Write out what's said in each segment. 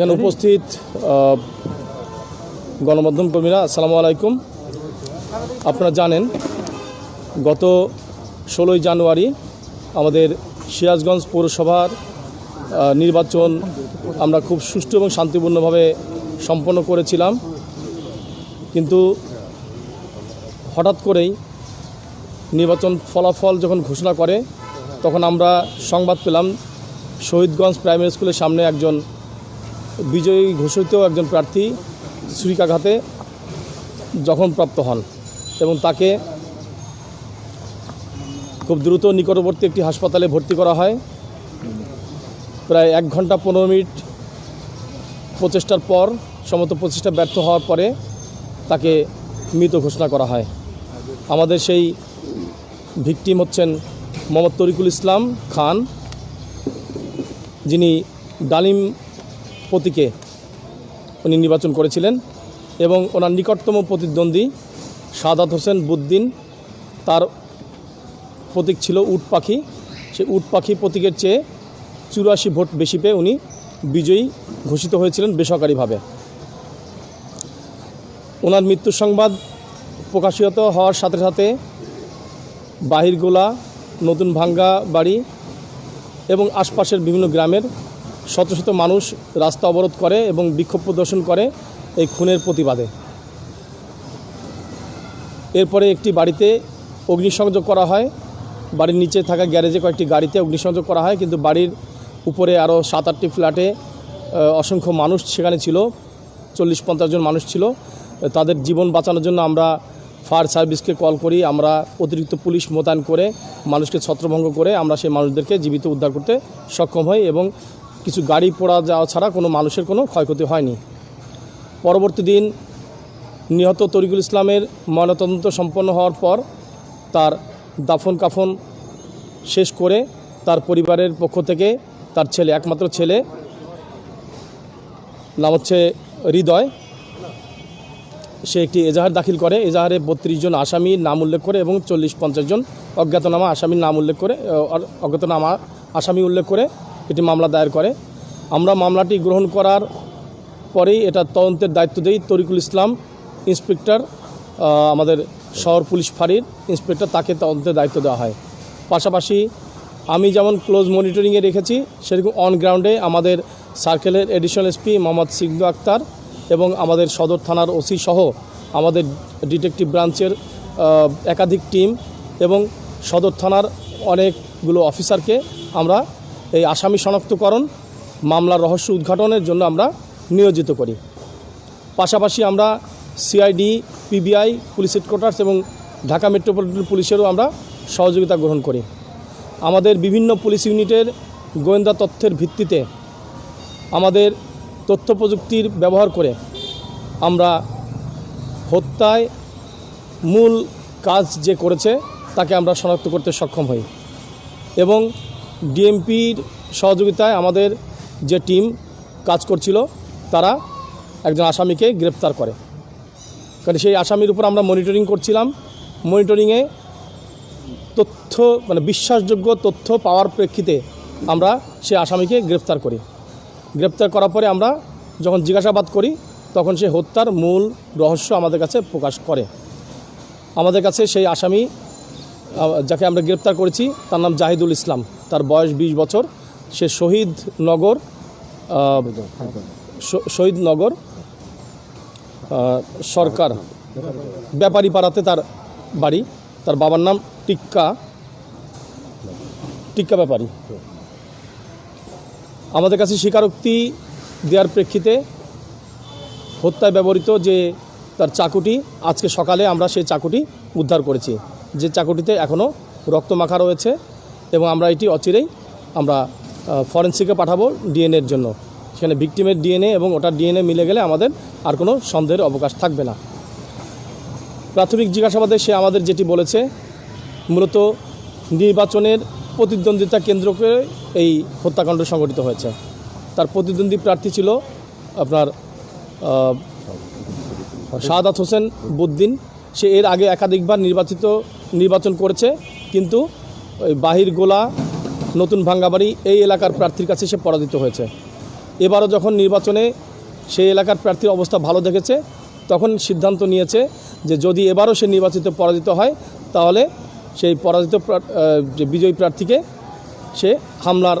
এখানে উপস্থিত গণমাধ্যম কর্মীরা, আসসালামু আলাইকুম। আপনারা জানেন, গত ষোলোই জানুয়ারি আমাদের সিরাজগঞ্জ পৌরসভার নির্বাচন আমরা খুব সুষ্ঠু এবং শান্তিপূর্ণভাবে সম্পন্ন করেছিলাম। কিন্তু হঠাৎ করেই নির্বাচন ফলাফল যখন ঘোষণা করে, তখন আমরা সংবাদ পেলাম, শহীদগঞ্জ প্রাইমারি স্কুলের সামনে একজন বিজয়ী ঘোষিত একজন প্রার্থী ছুরিকাঘাতে জখমপ্রাপ্ত হন এবং তাকে খুব দ্রুত নিকটবর্তী একটি হাসপাতালে ভর্তি করা হয়। প্রায় এক ঘণ্টা পনেরো মিনিট প্রচেষ্টার পর, সমস্ত প্রচেষ্টা ব্যর্থ হওয়ার পরে তাকে মৃত ঘোষণা করা হয়। আমাদের সেই ভিকটিম হচ্ছেন মোহাম্মদ তরিকুল ইসলাম খান, যিনি ডালিম প্রতীকে উনি নির্বাচন করেছিলেন এবং ওনার নিকটতম প্রতিদ্বন্দ্বী সাদাত হোসেন বুদ্দিন, তার প্রতীক ছিল উট পাখি। সেই উট পাখি প্রতীকের চেয়ে চুরাশি ভোট বেশি পেয়ে উনি বিজয়ী ঘোষিত হয়েছিলেন বেসরকারিভাবে। ওনার মৃত্যুর সংবাদ প্রকাশিত হওয়ার সাথে সাথে বাহিরগোলা, নতুন ভাঙ্গা বাড়ি এবং আশপাশের বিভিন্ন গ্রামের শত শত মানুষ রাস্তা অবরোধ করে এবং বিক্ষোভ প্রদর্শন করে এই খুনের প্রতিবাদে। এরপরে একটি বাড়িতে অগ্নিসংযোগ করা হয়। বাড়ির নিচে থাকা গ্যারেজে কয়েকটি গাড়িতে অগ্নিসংযোগ করা হয়, কিন্তু বাড়ির উপরে আরও সাত আটটি ফ্ল্যাটে অসংখ্য মানুষ সেখানে ছিল চল্লিশ পঞ্চাশ জন মানুষ ছিল। তাদের জীবন বাঁচানোর জন্য আমরা ফায়ার সার্ভিসকে কল করি, আমরা অতিরিক্ত পুলিশ মোতায়েন করে, মানুষকে ছত্রভঙ্গ করে আমরা সেই মানুষদেরকে জীবিত উদ্ধার করতে সক্ষম হই এবং কিছু গাড়ি পোড়া যাওয়া ছাড়া কোনো মানুষের কোনো ক্ষয়ক্ষতি হয়নি। পরবর্তী দিন নিহত তরিকুল ইসলামের ময়নাতদন্ত সম্পন্ন হওয়ার পর তার দাফন কাফন শেষ করে তার পরিবারের পক্ষ থেকে তার ছেলে, একমাত্র ছেলে, নাম হচ্ছে হৃদয়, সে একটি এজাহার দাখিল করে। এজাহারে বত্রিশ জন আসামির নাম উল্লেখ করে এবং চল্লিশ পঞ্চাশ জন অজ্ঞাতনামা আসামির নাম উল্লেখ করে অজ্ঞাতনামা আসামি উল্লেখ করে এটি মামলা দায়ের করে। আমরা মামলাটি গ্রহণ করার পরেই এটা তদন্তের দায়িত্ব দেই তরিকুল ইসলাম ইন্সপেক্টর আমাদের শহর পুলিশ ফাঁড়ির ইন্সপেক্টর, তাকে তদন্তের দায়িত্ব দেওয়া হয়। পাশাপাশি আমি যেমন ক্লোজ মনিটরিংয়ে রেখেছি, সেরকম অন গ্রাউন্ডে আমাদের সার্কেলের এডিশনাল এসপি মোহাম্মদ সিগদু আক্তার এবং আমাদের সদর থানার ওসি সহ আমাদের ডিটেকটিভ ব্রাঞ্চের একাধিক টিম এবং সদর থানার অনেকগুলো অফিসারকে আমরা এই আসামি শনাক্তকরণ মামলার রহস্য উদ্ঘাটনের জন্য আমরা নিয়োজিত করি। পাশাপাশি আমরা সিআইডি, পিবিআই, পুলিশ হেডকোয়ার্টার্স এবং ঢাকা মেট্রোপলিটন পুলিশেরও আমরা সহযোগিতা গ্রহণ করি। আমাদের বিভিন্ন পুলিশ ইউনিটের গোয়েন্দা তথ্যের ভিত্তিতে আমাদের তথ্য প্রযুক্তির ব্যবহার করে আমরা হত্যায় মূল কাজ যে করেছে তাকে আমরা শনাক্ত করতে সক্ষম হই এবং ডিএমপির সহযোগিতায় আমাদের যে টিম কাজ করছিল, তারা একজন আসামিকে গ্রেপ্তার করে। কারণ সেই আসামির উপর আমরা মনিটরিং করছিলাম। মনিটরিংয়ে তথ্য মানে বিশ্বাসযোগ্য তথ্য পাওয়ার প্রেক্ষিতে আমরা সেই আসামিকে গ্রেপ্তার করি। গ্রেপ্তার করার পরে আমরা যখন জিজ্ঞাসাবাদ করি, তখন সে হত্যার মূল রহস্য আমাদের কাছে প্রকাশ করে। আমাদের কাছে সেই আসামি যাকে আমরা গ্রেপ্তার করেছি, তার নাম জাহিদুল ইসলাম। তার বয়স ২০ বছর। সে শহীদ নগর শহীদ নগর সরকার ব্যাপারী পাড়াতে তার বাড়ি। তার বাবার নাম টিক্কা টিক্কা ব্যাপারী। আমাদের কাছে স্বীকারোক্তি দেওয়ার প্রেক্ষিতে হত্যায় ব্যবহৃত যে তার চাকুটি, আজকে সকালে আমরা সেই চাকুটি উদ্ধার করেছি। যে চাকুটিতে এখনও রক্ত মাখা রয়েছে। এবং আমরা এটি অচিরেই আমরা ফরেন্সিকে পাঠাবো ডিএনএর জন্য। সেখানে ভিকটিমের ডিএনএ এবং ওটার ডিএনএ মিলে গেলে আমাদের আর কোনো সন্দেহের অবকাশ থাকবে না। প্রাথমিক জিজ্ঞাসাবাদে সে আমাদের যেটি বলেছে, মূলত নির্বাচনের প্রতিদ্বন্দ্বিতা কেন্দ্রকে এই হত্যাকাণ্ড সংঘটিত হয়েছে। তার প্রতিদ্বন্দ্বী প্রার্থী ছিল আপনার শাহাদাত হোসেন বুদ্দিন। সে এর আগে একাধিকবার নির্বাচিত, নির্বাচন করেছে, কিন্তু ওই বাহির গোলা, নতুন ভাঙ্গাবাড়ি, এই এলাকার প্রার্থীর কাছে সে পরাজিত হয়েছে। এবারও যখন নির্বাচনে সেই এলাকার প্রার্থীর অবস্থা ভালো দেখেছে, তখন সিদ্ধান্ত নিয়েছে যে যদি এবারও সে নির্বাচিত পরাজিত হয়, তাহলে সেই পরাজিত প্রা- যে বিজয়ী প্রার্থীকে সে হামলার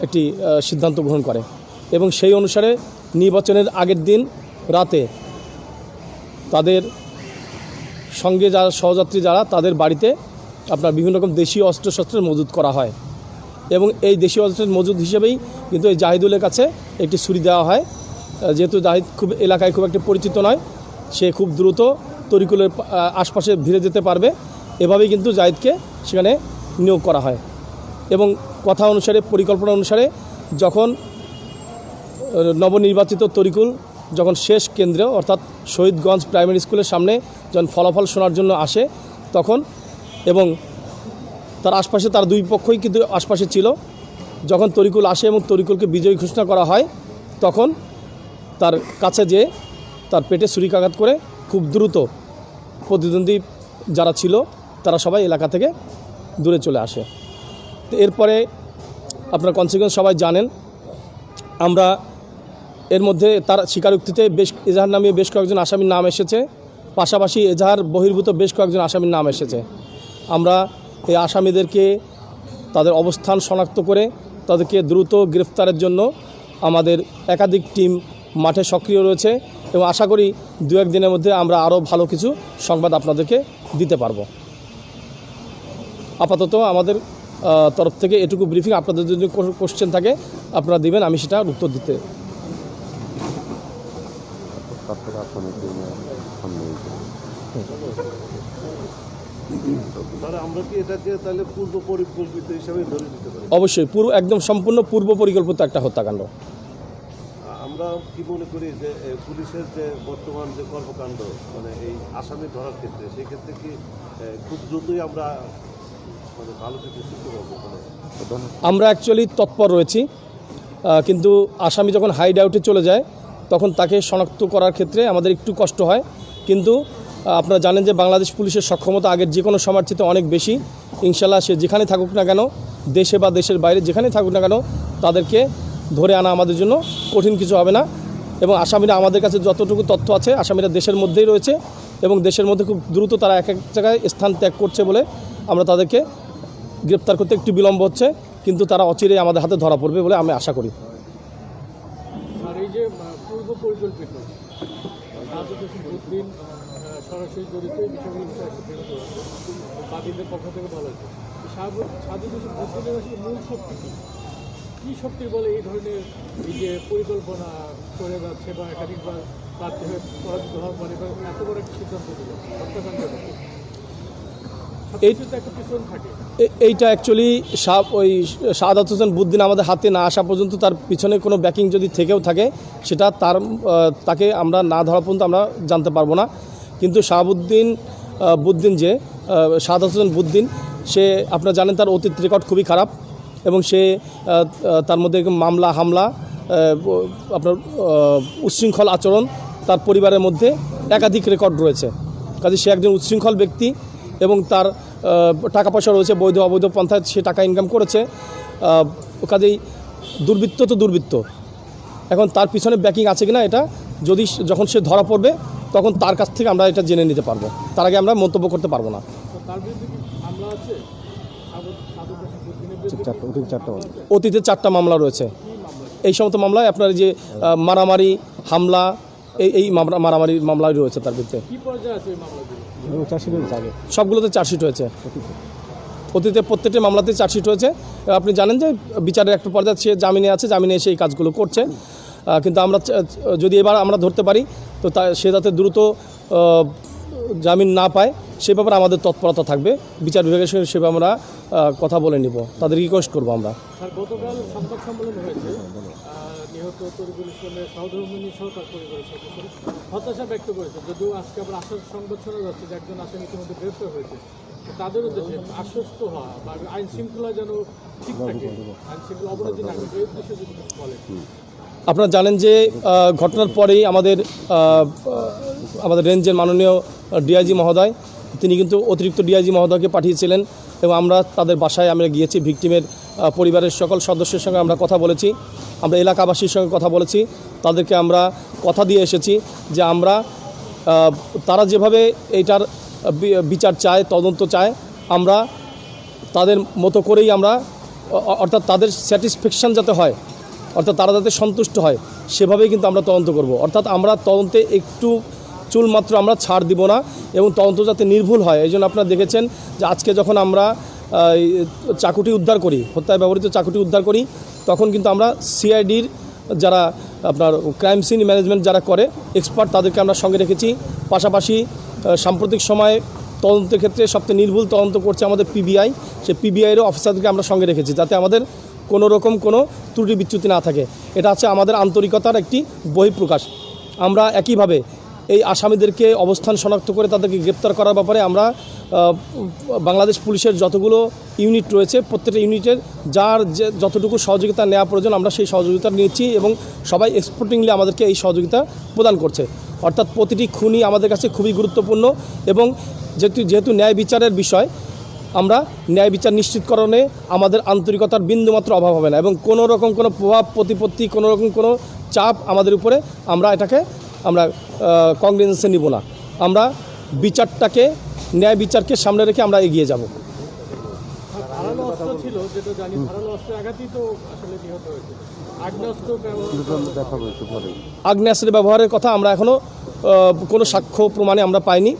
একটি সিদ্ধান্ত গ্রহণ করে। এবং সেই অনুসারে নির্বাচনের আগের দিন রাতে তাদের সঙ্গে যারা সহযাত্রী যারা, তাদের বাড়িতে আপনার বিভিন্ন রকম দেশীয় অস্ত্রশস্ত্রের মজুদ করা হয়। এবং এই দেশীয় অস্ত্রের মজুদ হিসেবেই কিন্তু এই জাহিদুলের কাছে একটি ছুরি দেওয়া হয়। যেহেতু জাহিদ খুব এলাকায় খুব একটা পরিচিত নয়, সে খুব দ্রুত তরিকুলের আশপাশে ভিড়ে যেতে পারবে। এভাবেই কিন্তু জাহিদকে সেখানে নিয়োগ করা হয়। এবং কথা অনুসারে, পরিকল্পনা অনুসারে যখন নবনির্বাচিত তরিকুল যখন শেষ কেন্দ্রে, অর্থাৎ শহীদগঞ্জ প্রাইমারি স্কুলের সামনে যখন ফলাফল শোনার জন্য আসে, তখন এবং তার আশপাশে তার দুই পক্ষই কিন্তু আশপাশে ছিল। যখন তরিকুল আসে এবং তরিকুলকে বিজয়ী ঘোষণা করা হয়, তখন তার কাছে যে তার পেটে ছুরিকাঘাত করে খুব দ্রুত প্রতিদ্বন্দ্বী যারা ছিল, তারা সবাই এলাকা থেকে দূরে চলে আসে। তো এরপরে আপনার কনসিকুয়েন্স সবাই জানেন, আমরা এর মধ্যে তার স্বীকারোক্তিতে বেশ এজাহার নামে বেশ কয়েকজন আসামির নাম এসেছে। পাশাপাশি এজাহার বহির্ভূত বেশ কয়েকজন আসামির নাম এসেছে। আমরা এই আসামিদেরকে তাদের অবস্থান শনাক্ত করে তাদেরকে দ্রুত গ্রেফতারের জন্য আমাদের একাধিক টিম মাঠে সক্রিয় রয়েছে এবং আশা করি দু এক দিনের মধ্যে আমরা আরও ভালো কিছু সংবাদ আপনাদেরকে দিতে পারব। আপাতত আমাদের তরফ থেকে এটুকু ব্রিফিং। আপনাদের যদি কোশ্চেন থাকে, আপনারা দিবেন, আমি সেটা উত্তর দিতে। কতটা সমিতি সামনে আমরা কি এটাকে তাহলে পূর্ব পরিকল্পিত হিসাবে ধরে নিতে পারি? অবশ্যই পুরো একদম সম্পূর্ণ পূর্ব পরিকল্পিত একটা হত্যাকাণ্ড। আমরা কি মনে করি যে পুলিশের যে বর্তমান যে কর্মকাণ্ড মানে এই আসামি ধরার ক্ষেত্রে সেই ক্ষেত্রে কি খুব দ্রুতই আমরা মানে ভালো কিছু শিখতে পারব আমরা অ্যাকচুয়ালি তৎপর রয়েছি কিন্তু আসামি যখন হাইড আউটে চলে যায় তখন তাকে শনাক্ত করার ক্ষেত্রে আমাদের একটু কষ্ট হয়। কিন্তু আপনারা জানেন যে বাংলাদেশ পুলিশের সক্ষমতা আগের যে কোনো সময়ের চেয়ে অনেক বেশি। ইনশাল্লাহ সে যেখানে থাকুক না কেন, দেশে বা দেশের বাইরে যেখানে থাকুক না কেন, তাদেরকে ধরে আনা আমাদের জন্য কঠিন কিছু হবে না। এবং আসামিরা আমাদের কাছে যতটুকু তথ্য আছে, আসামিরা দেশের মধ্যেই রয়েছে এবং দেশের মধ্যে খুব দ্রুত তারা এক এক জায়গায় স্থান ত্যাগ করছে বলে আমরা তাদেরকে গ্রেপ্তার করতে একটু বিলম্ব হচ্ছে, কিন্তু তারা অচিরেই আমাদের হাতে ধরা পড়বে বলে আমি আশা করি। সরাসরি জড়িত এই বিষয়গুলো থেকে বলা হচ্ছে সাধু হোসেন উদ্দিনের আসলে মূল শক্তি কী? বলে এই ধরনের যে পরিকল্পনা করে যাচ্ছে বা একাধিকবার হয়ে পরাজিত হওয়ার পরে এত বড় একটা সিদ্ধান্ত দিল? হত্যাকাণ্ড এই- সবকিছুতে একটা পিছন থাকে এ- এইটা অ্যাকচুয়ালি সাপ ওই শাহাদাত হোসেন বুদ্দিন আমাদের হাতে না আসা পর্যন্ত তার পিছনে কোনো ব্যাকিং যদি থেকেও থাকে, সেটা তার তাকে আমরা না ধরা পর্যন্ত আমরা জানতে পারব না। কিন্তু শাহাবুদ্দিন বুদ্দিন যে শাহাদাত হোসেন বুদ্দিন, সে আপনারা জানেন তার অতীত রেকর্ড খুবই খারাপ এবং সে তার মধ্যে মামলা, হামলা আপনার উচ্ছৃঙ্খল আচরণ তার পরিবারের মধ্যে একাধিক রেকর্ড রয়েছে। কাজে সে একজন উচ্ছৃঙ্খল ব্যক্তি এবং তার টাকা পয়সা রয়েছে বৈধ অবৈধ পন্থায় সে টাকা ইনকাম করেছে। কাজেই দুর্বৃত্ত তো দুর্বৃত্ত। এখন তার পিছনে ব্যাকিং আছে কিনা এটা যদি সে- যখন সে ধরা পড়বে তখন তার কাছ থেকে আমরা এটা জেনে নিতে পারব। তার আগে আমরা মন্তব্য করতে পারব না। মামলা অতীতে চারটা মামলা রয়েছে। এই সমস্ত মামলায় আপনার যে মারামারি হামলা এই এই মামলা মারামারি মামলায় রয়েছে তার বিরুদ্ধে। সবগুলোতে চার্জশিট হয়েছে? অতীতে প্রত্যেকটি মামলাতে চার্জশিট হয়েছে। আপনি জানেন যে বিচারের একটা পর্যায়ে সে জামিনে আছে জামিনে এসে এই কাজগুলো করছে। কিন্তু আমরা যদি এবার আমরা ধরতে পারি তো তা সে যাতে দ্রুত জামিন না পায় সে ব্যাপারে আমাদের তৎপরতা থাকবে। বিচার বিভাগের সঙ্গে সে আমরা কথা বলে নিব। তাদের রিকোয়েস্ট করব আমরা। নিহত তরিকুল ইসলামের সহধর্মিনী সহ তার হতাশা ব্যক্ত করেছে। যদিও আজকে আবার আসার সংবাদ শোনা যাচ্ছে যে একজন আসামি ইতিমধ্যে গ্রেপ্তার হয়েছে। তাদের উদ্দেশ্যে আশ্বস্ত হওয়া বা আইন শৃঙ্খলা যেন ঠিক থাকে, আইন শৃঙ্খলা অবনতি না এই উদ্দেশ্যে যদি বলেন। আপনারা জানেন যে ঘটনার পরেই আমাদের আমাদের রেঞ্জের মাননীয় ডিআইজি মহোদয় তিনি কিন্তু অতিরিক্ত ডিআইজি মহোদয়কে পাঠিয়েছিলেন এবং আমরা তাদের বাসায় আমরা গিয়েছি, ভিকটিমের পরিবারের সকল সদস্যের সঙ্গে আমরা কথা বলেছি, আমরা এলাকাবাসীর সঙ্গে কথা বলেছি, তাদেরকে আমরা কথা দিয়ে এসেছি যে আমরা তারা যেভাবে এইটার বিচার চায়, তদন্ত চায়, আমরা তাদের মতো করেই আমরা অর্থাৎ তাদের স্যাটিসফ্যাকশান যাতে হয়, অর্থাৎ তারা যাতে সন্তুষ্ট হয়, সেভাবেই কিন্তু আমরা তদন্ত করব। অর্থাৎ আমরা তদন্তে একটু চুল মাত্র আমরা ছাড় দিব না এবং তদন্ত যাতে নির্ভুল হয়। এই জন্য আপনারা দেখেছেন যে আজকে যখন আমরা চাকুটি উদ্ধার করি, হত্যায় ব্যবহৃত চাকুটি উদ্ধার করি, তখন কিন্তু আমরা সিআইডির যারা আপনার ক্রাইম সিন ম্যানেজমেন্ট যারা করে, এক্সপার্ট তাদেরকে আমরা সঙ্গে রেখেছি। পাশাপাশি সাম্প্রতিক সময়ে তদন্তের ক্ষেত্রে সবচেয়ে নির্ভুল তদন্ত করছে আমাদের পিবিআই। সেই পিবিআইয়েরও অফিসারদেরকে আমরা সঙ্গে রেখেছি যাতে আমাদের কোনো রকম কোনো ত্রুটি বিচ্যুতি না থাকে। এটা হচ্ছে আমাদের আন্তরিকতার একটি বহিঃপ্রকাশ। আমরা একইভাবে এই আসামিদেরকে অবস্থান শনাক্ত করে তাদেরকে গ্রেপ্তার করার ব্যাপারে আমরা বাংলাদেশ পুলিশের যতগুলো ইউনিট রয়েছে, প্রত্যেকটা ইউনিটের যার যে যতটুকু সহযোগিতা নেওয়া প্রয়োজন আমরা সেই সহযোগিতা নিয়েছি এবং সবাই এক্সপোর্টিংলি আমাদেরকে এই সহযোগিতা প্রদান করছে। অর্থাৎ প্রতিটি খুনি আমাদের কাছে খুবই গুরুত্বপূর্ণ এবং যেহেতু যেহেতু ন্যায় বিচারের বিষয়, আমরা ন্যায় বিচার নিশ্চিতকরণে আমাদের আন্তরিকতার বিন্দুমাত্র অভাব হবে না এবং কোনো রকম কোনো প্রভাব, প্রতিপত্তি, কোনো রকম কোনো চাপ আমাদের উপরে আমরা এটাকে আমরা কংগ্রেসে নিব না। আমরা বিচারটাকে ন্যায় বিচারকে সামনে রেখে আমরা এগিয়ে যাব। আগ্নেয়াস্ত্রের ব্যবহারের কথা আমরা এখনও কোনো সাক্ষ্য প্রমাণে আমরা পাইনি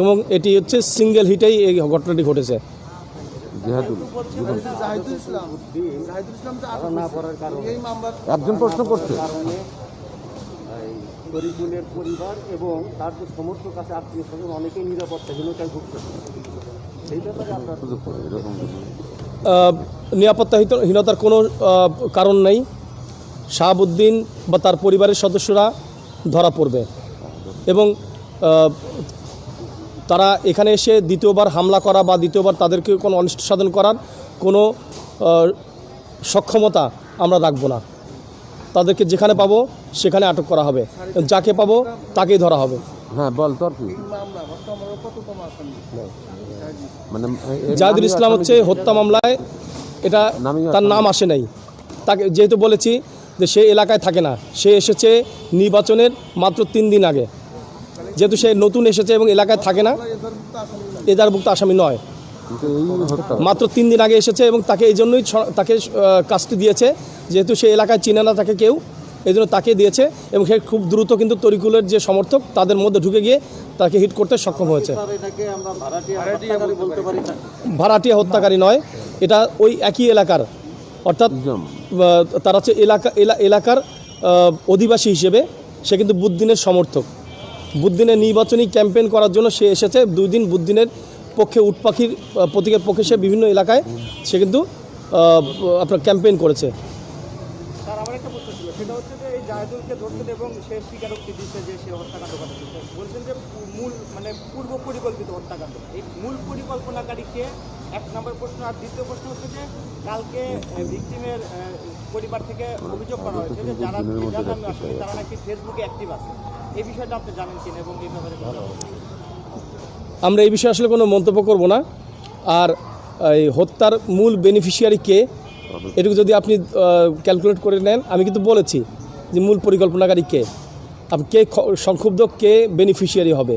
এবং এটি হচ্ছে সিঙ্গেল হিটেই এই ঘটনাটি ঘটেছে। একজন প্রশ্ন করছে। শরীফুলের পরিবার এবং তার যে সমর্থক আছে আত্মীয় স্বজন অনেকেই নিরাপত্তাহীনতায় ভুগতেছে সেই ব্যাপারে আপনার সুযোগ করে এরকম নিরাপত্তাহীনতার কোনো কারণ নেই। শাহাবুদ্দিন বা তার পরিবারের সদস্যরা ধরা পড়বে। এবং তারা এখানে এসে দ্বিতীয়বার হামলা করা বা দ্বিতীয়বার তাদেরকে কোনো অনিষ্ট সাধন করার কোনো সক্ষমতা আমরা রাখব না। তাদেরকে যেখানে পাবো সেখানে আটক করা হবে। যাকে পাবো তাকেই ধরা হবে। হ্যাঁ বল তোর কি? মানে জাহিদুল ইসলাম হচ্ছে হত্যা মামলায় এটা তার নাম আসে নাই। তাকে যেহেতু বলেছি যে সে এলাকায় থাকে না সে এসেছে নির্বাচনের মাত্র তিন দিন আগে। যেহেতু সে নতুন এসেছে এবং এলাকায় থাকে না এজারভুক্ত আসামি নয়। মাত্র তিন দিন আগে এসেছে এবং তাকে এই জন্যই তাকে কাজটি দিয়েছে। যেহেতু সে এলাকায় চিনে না তাকে কেউ এই জন্য তাকে দিয়েছে এবং সে খুব দ্রুত কিন্তু তরিকুলের যে সমর্থক তাদের মধ্যে ঢুকে গিয়ে তাকে হিট করতে সক্ষম হয়েছে। ভাড়াটিয়া হত্যাকারী বলতে পারি না ভাড়াটিয়া হত্যাকারী নয় এটা ওই একই এলাকার। অর্থাৎ তারা হচ্ছে এলাকা এলা- এলাকার অধিবাসী হিসেবে সে কিন্তু বুদ্দিনের সমর্থক। বুদ্দিনের নির্বাচনী ক্যাম্পেইন করার জন্য সে এসেছে। দুই দিন বুদ্দিনের পক্ষে উটপাখির প্রতীকের পক্ষে সে বিভিন্ন এলাকায় সে কিন্তু আপনার ক্যাম্পেইন করেছে। সেটা হচ্ছে যে এই জাহেদুলকে ধরছেন এবং সে স্বীকারোক্তি দিচ্ছে যে সে হত্যাকাণ্ড ঘটাচ্ছে বলছেন যে মূল মানে পূর্ব পরিকল্পিত হত্যাকাণ্ড। এই মূল পরিকল্পনাকারীকে এক নম্বর প্রশ্ন। আর দ্বিতীয় প্রশ্ন হচ্ছে যে কালকে ভিকটিমের পরিবার থেকে অভিযোগ করা হয়েছে যে যারা যার নামে আসামি তারা নাকি ফেসবুকে অ্যাক্টিভ আছে। এই বিষয়টা আপনি জানেন কিনা এবং এই ব্যাপারে আমরা এই বিষয়ে আসলে কোনো মন্তব্য করব না। আর এই হত্যার মূল বেনিফিশিয়ারি কে এটুকু যদি আপনি ক্যালকুলেট করে নেন, আমি কিন্তু বলেছি যে মূল পরিকল্পনাকারী কে? আপনি কে সংক্ষুব্ধ, কে বেনিফিশিয়ারি হবে?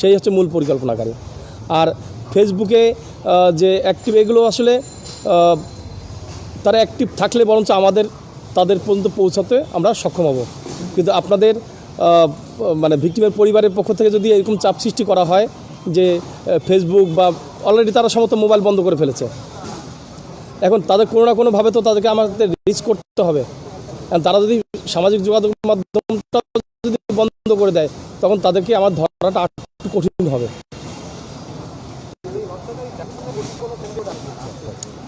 সেই হচ্ছে মূল পরিকল্পনাকারী। আর ফেসবুকে যে অ্যাক্টিভ এগুলো আসলে তারা অ্যাক্টিভ থাকলে বরঞ্চ আমাদের, তাদের পর্যন্ত পৌঁছাতে আমরা সক্ষম হব। কিন্তু আপনাদের মানে ভিক্টিমের পরিবারের পক্ষ থেকে যদি এরকম চাপ সৃষ্টি করা হয় যে ফেসবুক বা অলরেডি তারা সমস্ত মোবাইল বন্ধ করে ফেলেছে। এখন তাদের কোনো না কোনোভাবে তো তাদেরকে আমাদের রিচ করতে হবে। এখন তারা যদি সামাজিক যোগাযোগ মাধ্যমটা যদি বন্ধ করে দেয়, তখন তাদেরকে আমার ধরাটা একটু কঠিন হবে।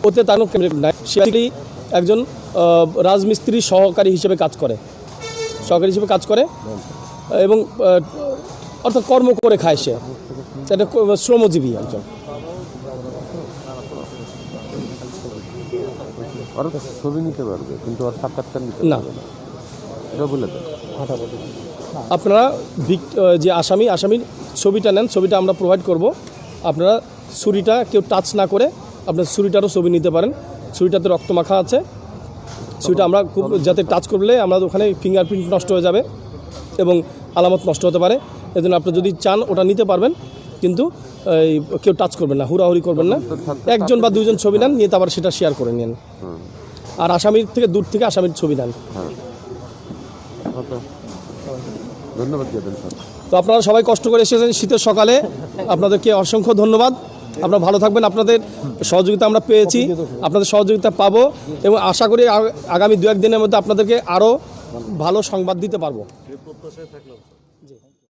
ওতে তার নাই। একজন রাজমিস্ত্রি সহকারী হিসেবে কাজ করে। সহকারী হিসেবে কাজ করে এবং অর্থাৎ কর্ম করে খায় সে। এটা শ্রমজীবী একজন। ওরা ছবি নিতে পারবে কিন্তু ওর সাক্ষাৎকার নিতে না। এটা বলে দেয় আপনারা ভিক- যে আসামি আসামির ছবিটা নেন ছবিটা আমরা প্রোভাইড করব। আপনারা ছুরিটা কেউ টাচ না করে আপনার ছুরিটারও ছবি নিতে পারেন। ছুরিটাতে রক্ত মাখা আছে। ছুরিটা আমরা খুব যাতে টাচ করলে আমরা ওখানে ফিঙ্গারপ্রিন্ট নষ্ট হয়ে যাবে এবং আলামত নষ্ট হতে পারে। এজন্য আপনি যদি চান ওটা নিতে পারবেন। কিন্তু কেউ টাচ করবেন না হুড়াহুড়ি করবেন না। একজন বা দুইজন ছবি নেন নিয়ে তারপর সেটা শেয়ার করে নিন। আর আসামির থেকে দূর থেকে আসামির ছবি ধন্যবাদ তো আপনারা সবাই কষ্ট করে এসেছেন শীতের সকালে। আপনাদেরকে অসংখ্য ধন্যবাদ। আপনারা ভালো থাকবেন। আপনাদের সহযোগিতা আমরা পেয়েছি। আপনাদের সহযোগিতা পাবো এবং আশা করি আগামী দু এক দিনের মধ্যে আপনাদেরকে আরও ভালো সংবাদ দিতে পারব।